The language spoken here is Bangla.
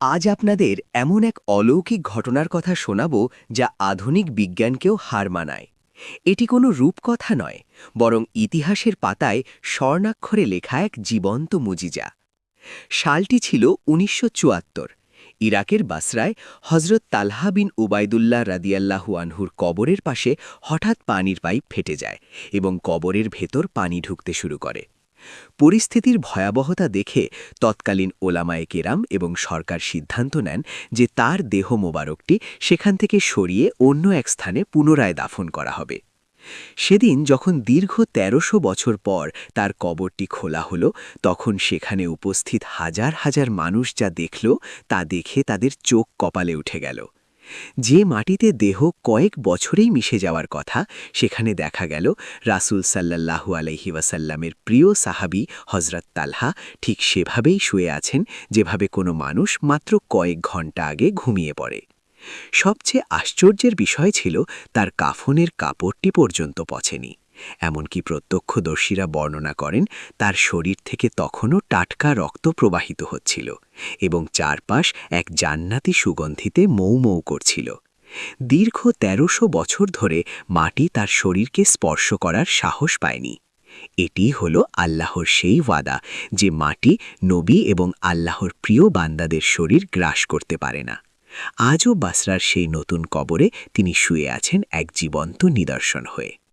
আজ আপনাদের এমন এক অলৌকিক ঘটনার কথা শোনাব যা আধুনিক বিজ্ঞানকেও হার মানায়। এটি কোনো রূপকথা নয়, বরং ইতিহাসের পাতায় স্বর্ণাক্ষরে লেখা এক জীবন্ত মুজিজা। সালটি ছিল উনিশশো চুয়াত্তর। ইরাকের বাসরায় হজরত তালহা বিন উবায়দুল্লাহ রাদিয়াল্লাহু আনহুর কবরের পাশে হঠাৎ পানির পাইপ ফেটে যায় এবং কবরের ভেতর পানি ঢুকতে শুরু করে। পরিস্থিতির ভয়াবহতা দেখে তৎকালীন ওলামায়ে কেরাম এবং সরকার সিদ্ধান্ত নেন যে তার দেহ মোবারকটি সেখান থেকে সরিয়ে অন্য এক স্থানে পুনরায় দাফন করা হবে। সেদিন যখন দীর্ঘ তেরোশো বছর পর তার কবরটি খোলা হলো, তখন সেখানে উপস্থিত হাজার হাজার মানুষ যা দেখল তা দেখে তাদের চোখ কপালে উঠে গেল। যে মাটিতে দেহ কয়েক বছরেই মিশে যাওয়ার কথা, সেখানে দেখা গেল রাসুল সাল্লাল্লাহু আলহি ওয়াসাল্লামের প্রিয় সাহাবি হজরত তালহা ঠিক সেভাবেই শুয়ে আছেন, যেভাবে কোনো মানুষ মাত্র কয়েক ঘণ্টা আগে ঘুমিয়ে পড়ে। সবচেয়ে আশ্চর্যের বিষয় ছিল তার কাফনের কাপড়টি পর্যন্ত পচেনি। এমনকি প্রত্যক্ষদর্শীরা বর্ণনা করেন, তার শরীর থেকে তখনও টাটকা রক্ত প্রবাহিত হচ্ছিল এবং চারপাশ এক জান্নাতি সুগন্ধিতে মৌ মৌ করছিল। দীর্ঘ তেরোশো বছর ধরে মাটি তার শরীরকে স্পর্শ করার সাহস পায়নি। এটি হল আল্লাহর সেই ওয়াদা যে মাটি নবী এবং আল্লাহর প্রিয় বান্দাদের শরীর গ্রাস করতে পারে না। আজও বাসরার সেই নতুন কবরে তিনি শুয়ে আছেন এক জীবন্ত নিদর্শন হয়ে।